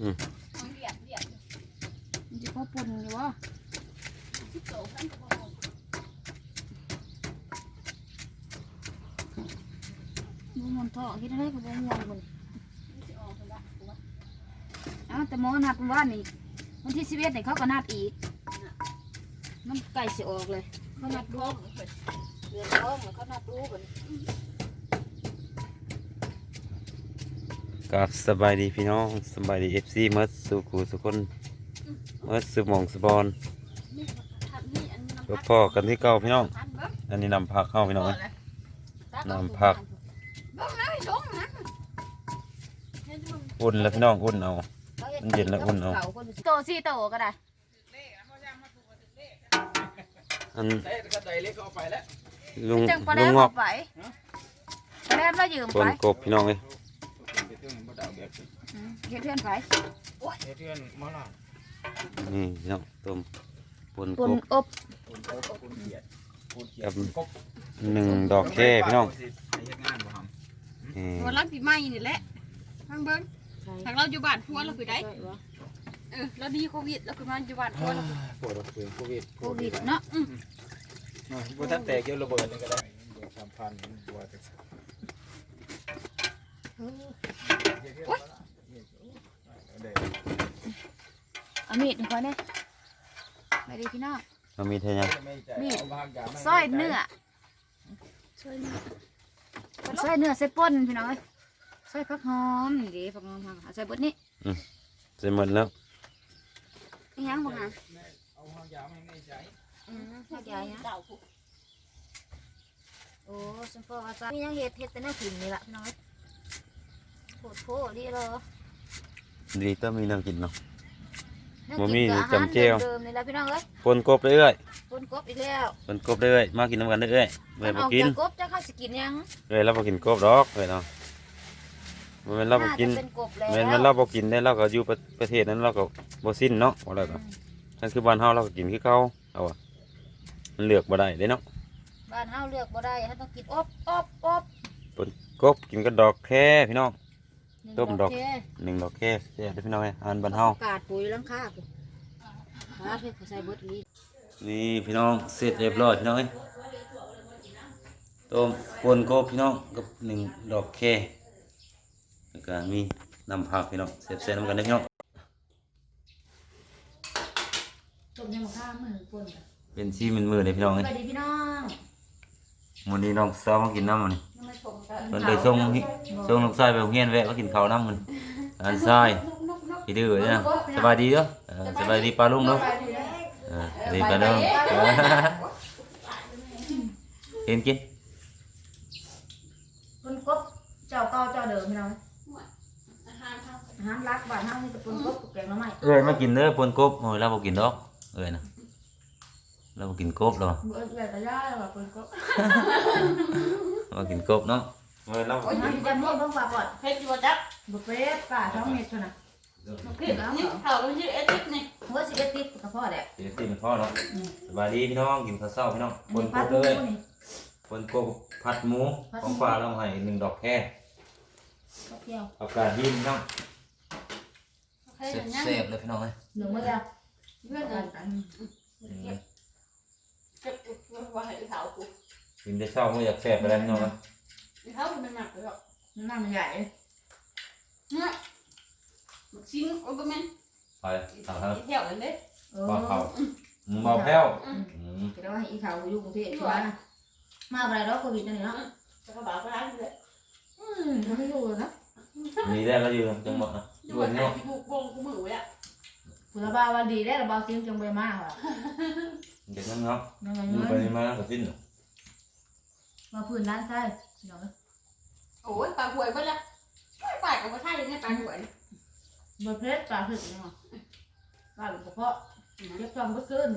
อืมมันเดียดเดียดมันจะพอปนอยู่วะที่โตขึ้นก็บ่ดูมันทอคิดอะไรก็บ่ง่วงมันสิออกคนละกูว่าแต่หมอนัดว่านี่วันที่สิบเอ็ดเนี่ยเขาก็นัดอีกมันใกล้สิออกเลย เขานัดดูท้องเปิดเดือนท้องเขานัดดูกัน กับสบายดีพี่น้องสบายดีเอฟซีเมื่อสุขูสุคนเมื่อสุหมองสบอนนี่ทำนี่อันนี้ก็พ่อกันที่เก่าพี่น้องพันเบิ้งอันนี้นำผักเข้าพี่น้องเอ้ยตักน้ำผักเบิ้งเลยชงนะเห็นมึงอุ่นแล้วพี่น้องอุ่นเอามันเย็นแล้วอุ่นเอาโตสี่โตก็ได้อันได้ก็ได้เล็กก็เอาไปแล้วลุงจังปลาแรลุงมงอกเอาไปปลาแรมเรายืมคไปนกบพี่น้องเอ้ย ไปเตื้องบ่ดาวแบบนี้ อืมเฮ็ดเพื่อนไปเฮ็ดเทือนมอล่ะนี่พี่น้องต้มปนปกนบอบคนโคกคนเขียดคนเขียครัดบกบหนึ่งดอกแค่พี่น้องให้เฮ็ดงานบ่ทนี่วันรักปีใหม่นี่แหละพังเบิ้งทางเราอยู่บ้านพัวเราคือได้เออเราดีโควิดเราคือมาอยู่บ้านพัวเราคือำปวดเปลืองโควิดโควิดเนาะบ่ทันแตกเกี่ยวระเบิดนี่ก็ได้สามพันบัวจั กสักเอามีดให้เขาเนี่ยไปดีพี่น้อง เรามีเท่ายังซอยเนื้อซอยเนื้อซอยเนื้อใส่ป่นพี่น้องเอ้ยซอยผักหอมนี่ดิผักหอมเอาใส่บดนี้เสร็จหมดแล้วนี่ยังบ่ฮะเอาหางยาวให้ในใจอืมเฮ็ดใหญ่ฮะเต่าผูกโอ้ฉันพอว่าซะมียังเฮ็ดเฮ็ดแต่แนวกินนี่ล่ะพี่น้องเอ้ยโคตรโพดดีเลย ดีต้องมีน้ำกินเนาะแนวบ่กินมีกับอาหารจำแจ่วเดิมๆนี่ล่ะพี่น้องเอ้ยปนกบเรื่อยปนกบอีกแล้วๆปนกบเรื่อยๆมากินน้ำกันเรื่อยๆเมื่อมันบ่ออกกินจากกบจะเข้าสิกินยังเลยเราบ่กินกบดอกเลยเนาะมันเป็นเราบ่กินจะเป็นกบแล้วแม่นมันเราบ่กินได้เราก็อยู่ประประเทศนั้นเราก็บ่สิ้นเนาะว่าแล้วก็นั่นคือบ้านเฮาเราก็กินคือเก่าเอาอะมันเลือกบ่ได้เด้เนาะบ้านเฮาเลือกบ่ได้เฮาต้องกินอบอบอบกบกินก็ดอกแค่พี่น้องหนึ่ง ต้มดอกเคหนึ่งดอกแค่แซ่บเด้อพี่น้องเอ้ยอาหารบ้านเฮากาดปุ๋ยหลังคาพุ่นหาเพิ่นเขาใส่เบิดอีหลีนี่พี่น้องเสร็จเรียบร้อยพี่น้องเอ้ยต้มปนกบพี่น้องกับหนึ่งดอกแค่แล้วก็มีน้ำผักพี่น้องแซ่บๆนำกันเด้อพี่น้องต้มยำมะขามมือป่นเป็นชีมันมือเลยพี่น้องสเอ้ยวัสดีพี่น้องวันนี้น้องสาวมากินน้ำมันยั งไม่ชมกันมันเลยส่งส่งลูกชายไปโรงเรียนแวะมากินข้าวน้ำมันอันทรายพี่ดื้อเลยนะสบายดีเด้อเออสบายดีปลาลุงเนาะเออสบายดีปลาลุงเออกินกินปนกบเจ้าเก่าเจ้าเดิมพี่น้องอาหารเขาอาหารรักบ้านเฮานี่ก็ปนกบกับแกงหน่อไม้เอ้ยมากินเด้อปนกบโอ้ยเราบ่กินดอกเอ้ยนะเราบ่กินกบหรอเบิดเลยก็ย่าแล้วว่าปนกบ บ่กินกบเนาะเอ้ยเราบ่อากิหารนที่จำพวกต้องฝากก่อนเพชรอยู่จับบุฟเฟ่ต์ป่าท้องเม็ดเท่านั้นคือนี่เขาเราชื่อเอติสนี่หัวสิเอ็ดติดกับพ่อแหละเดี๋ยวตีมันพ่อเนาะสบายดีพี่น้องกินข้าวเช้าพี่น้องอันปนนี้กพัดบหมูเลยนี่ปนกบผัดหมูของฟ้าเราให้หนึ่งดอกแค่ข้าวเที่ยวอากาศดีพี่น้องใครอย่างนี้แซ่บๆเลยพี่น้องเอ้ยหนึ่งมื้อแล้วเพื่อนกักันนเก็บไว้ให้เขาผูก กินได้เช้ามื้ออยากแซ่บไปแล้วพี่น้องเอ้ยเขาเป็นหนักเลยหรอกน้ำใหญ่เนี่ยชิ้นโอ้ก็แม่นไปถามครับแถวนั้นเด้เออบ่เขามึงเบาแพ้วอืมจะได้ว่าให้อีเขาอยู่กรุงเทพใช่ไหมมาอะไรแล้วโควิดนั่นเนาะจะกระบะก็ร้านเลยอืมเขาไม่อยู่เลยนะนี่ได้แล้วอยู่จังหวัดนะออยู่ยู่อันไหนนี้เนาะที่บุกบงกูมือไว้อะคุณระบาวันดีได้ระบาซิ้งจังไปมากค่ะเด็กนั่นเนาะนั่นไงอยู่เงิไปนนี่มากับสิ้นเนาะ มาพื้นด้านซ้ายเนาะโอ้ยปลาหวยไปละไม่ปลากับปลาไทยเนี่ยปลาหวยบนเพชรปลาถึกเนาะปลาหลุดกระเพาะเจ็บท้องก็เกิน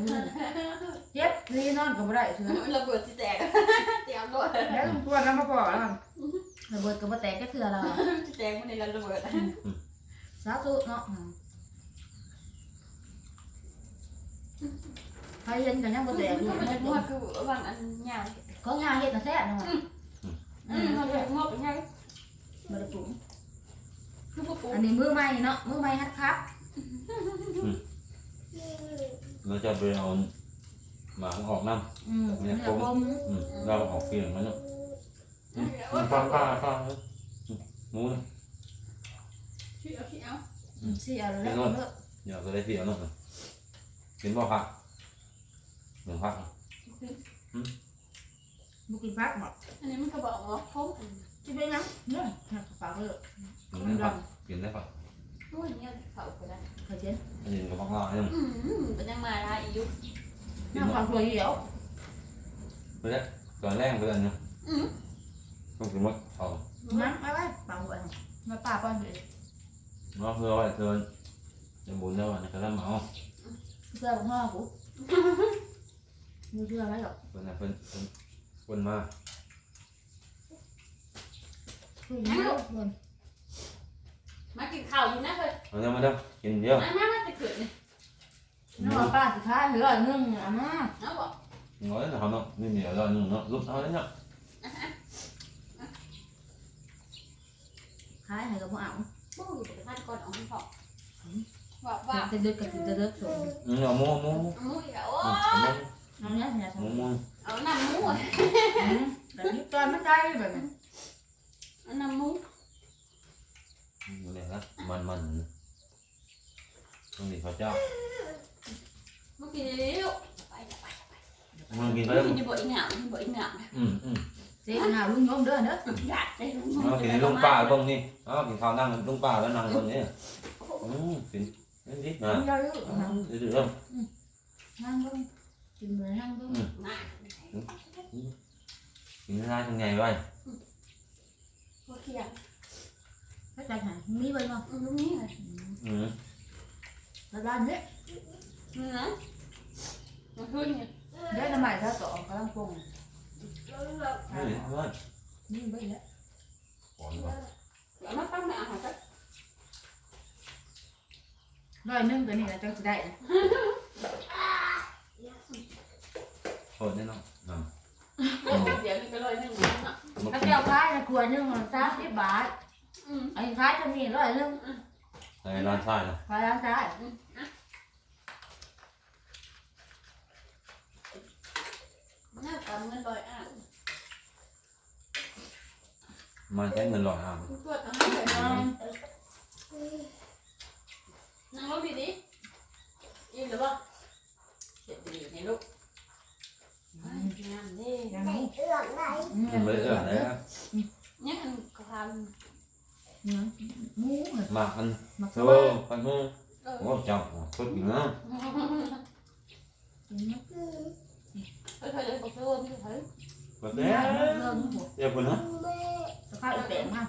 เจ็บนี่นอนก็ไม่ได้เชื่อระเบิดที่แตกเตรียมด้วยแล้วตัวน้ำมาปอกแล้วระเบิดก็มาแตกก็เถื่อแล้วที่แตกมันในระเบิดสาธุเนาะใครเห็นกันยังบ่แตกอยู่มันไม่จะปงววดดคือวางอันยาว ของยาเฮ็ดน่ะแซ่บเนาะอืมมันจะงวดเป็นไงบ่ได้ปรุงคือพวกอันนี้มือใหม่เนาะมือใหม่ฮัดครับเราจะไปเอาหมาออกน้อืมเนี่ยผมำอืมเราออกเปลี่ยนมันเนาะอืมมันป้าป้าป้าอืมหมูนะชี้เอาชี้เอาสิเอาแล้วเลิกอยากจะได้เปลี่ยนเนาะกินบ่ผักหนึ่งผัก บุกินพักบอกอันนี้มันก็บอกว่าคมจะไปยังเนี่ยหักปากเลยหนึ่งผักกินได้ผักโอ้ยเนี่ยเขาก็ได้เคยเช่นอันนี้ก็ผักลายยังอืมเป็นยังมาละอียุกินน้ำบ่ความสวยเหี่ยวไปแล้วตอนแรกไปแล้วเนาะอืมต้องกินหมดเอาน้ำอะไรปากหัวมาป่าป้อนเลยเนาะเพื่อไว้เพื่อนจะบุญแล้ววันนี้ก็แล้ วเมาเสื้อของพ่อกูมีเสื้ออะไรหรอกเพื่อนน่ะเพื่อนเพิ่นเพื่อนมาคือไม่รู้คนมากินข้าวอยู่นะเฮ้ยเอาเดี๋ยวมาเด้อกินเยอะมามามาจะเกิดนี่น้ำป้าสุดท้ายเหลือนึ่งอะมาเอาบอก ngồi đấy là họ nó nên nhiều rồi nhưng nó lúc đó đấy nhá ขายให้กับพวกเอาบู้อยู่กับท่านก่อนเอาให้พอว่าว่าจะดึกกับจะดึกส่ง nhưng mà mua mua มูอีกแล้วโอ้น้ำเนี้ยเนี่ย mua mua เอาน้ำมู แบบนี้ตอนไม่ได้ แบบนี้เอาน้ำมู mua này đó mình mình không gì phải cho เมื่อกี้เลี้ยวไปไป mua gì ไป phải นี่บ่อีหงามนี่บ่อีหงาม ừ ừ เจ๊หนาวลุงโยมเด้อเด้ออยากได้ลุง nó thì lông pa bông đi đó thì thao năng lông pa nó năng bông nhé ừ thì đến ít น้ำ mà เยอะ Ừ, được không นั่งลงกินเลยนั่งลงมา thì nó ra trong ngày vậy โอเคอะเข้าใจไหมมีไว้มั้งลุงนี่เลย ừ แล้วร้านเนี้ยนี่นะมาขึ้นเนี่ยได้ทำไมถ้าต่อกำลังปรุง Cái gì thôi นี่ไว้แล้ว còn vào เดี๋ยวมาตั้งแม่อาหารกันร้อยนึงตัวนี้นะจังจะได้ thôi đấy nó nằm เดี๋ยวนี่ก็เลยนึ่งนะ một ถ้า เจ้าขายนะขวดนึงมันสามสิบบาทอืมไอ้ขายจะมีร้อยนึง này lan sai này ขายร้านขายหน้าตาเงินลอยอะ mà thấy mình lòi à ตรวจเอาให้เลยนั่งรถดีดิยินหรือเปล่าเสร็จดีในลูกงามดิ อย่างนี้ mình mới ở đấy á. เนี่ยมันก็ท หมูเหรอ mà ăn หมัก thơ สลัด ăn thơ ำ có chồng tốt gì nữa เคยเคยเลยบอกเธอไม่เคย có เริ่ thế มเริ่มหัว em quên hết สภาพแปลกมาก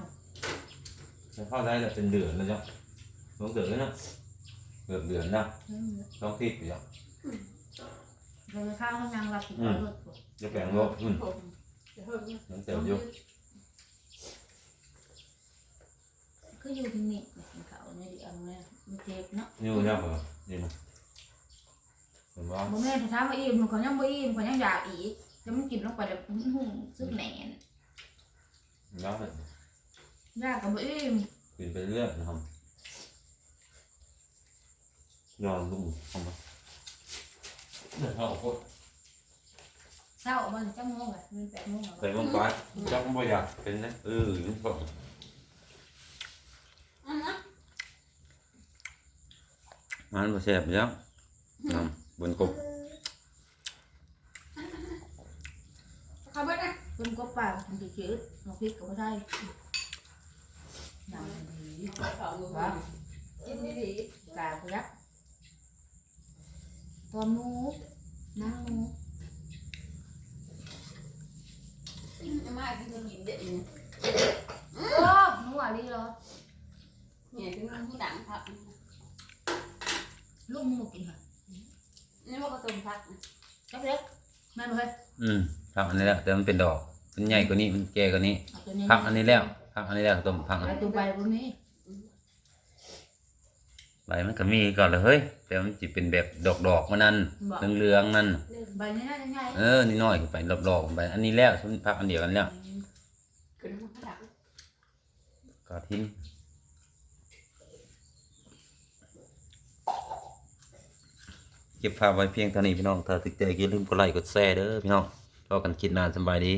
sẽ pha đây là tiền lửa rồi chứ không tử nữa lửa lửa nè เริ่ม trong thịt vậy เราจะข้าวมันยังรับผิดชอบ cho kẻ ngộ ừ ผมจะเพิ่มเนี่ย nó tiểu vô คืออยู่ที่นี่กินข้าวเนี่ยดิเอาเนี่ยมันเจ็บเนาะ như nhau rồi gì mà mình bao บ่แม่นถามว่าอิ่มเขายังบ่อิ่มเขายังอยากอีกแล้วมันกินลงไปแล้วมันหุ่งซึกแหน่น đó là ยากกับบ่อิ่ม quyền phải lửa là không giòn luôn không đâu để hậu thôi เช้ามันจังโมงอะมันแปดโมงแล้ว thầy không phải chắc không bao giờ cái đấy ừ đúng không อันนะ ăn vào xẹp nhá nằm buồn cục เขาเบิดนะเพิ่นก็ป่ามันสิจืดมาพริกก็บ่ได้น้ำดีเขามือว่ากินดีกาพยักตอนหมูน้ำหมูๆจะมากินกินเด็ดเนี่ยโอ้หนูอะไรเหรอเนี่ยถึงผู้ดังพักลู กมึงบ่กินค่ะนี่ว่าเขาต้มพักจักเล็กแม่นบ่เฮ้ย ừ ผักอันนี้แหละแต่มันเป็นดอก มันใหญ่กว่านี้มันแก่กว่านี้เอาตัวนี้ผักอันนี้แล้วผักอันนี้แล้วต้มผักอันไปนี้ตัวใบพวกนี้ใบมันก็มีก่อนเลยเฮ้ยแต่มันจะเป็นแบบดอกดอกๆมันนั่นบอกเหลืองๆนั่นใบนี้น่าจะง่ายเออนี่น้อยขึ้นไปรอบๆไป อันนี้แล้วฉันพักอันเดียวกันแล้ว ขึ้นมาผู้ดังกระทิ้น เก็บภาพไว้เพียงเท่านี้พี่น้องถ้าถึกใจอย่าลืมกดไลค์กดแชร์เด้อพี่น้องพอกันคิดนานสบายดี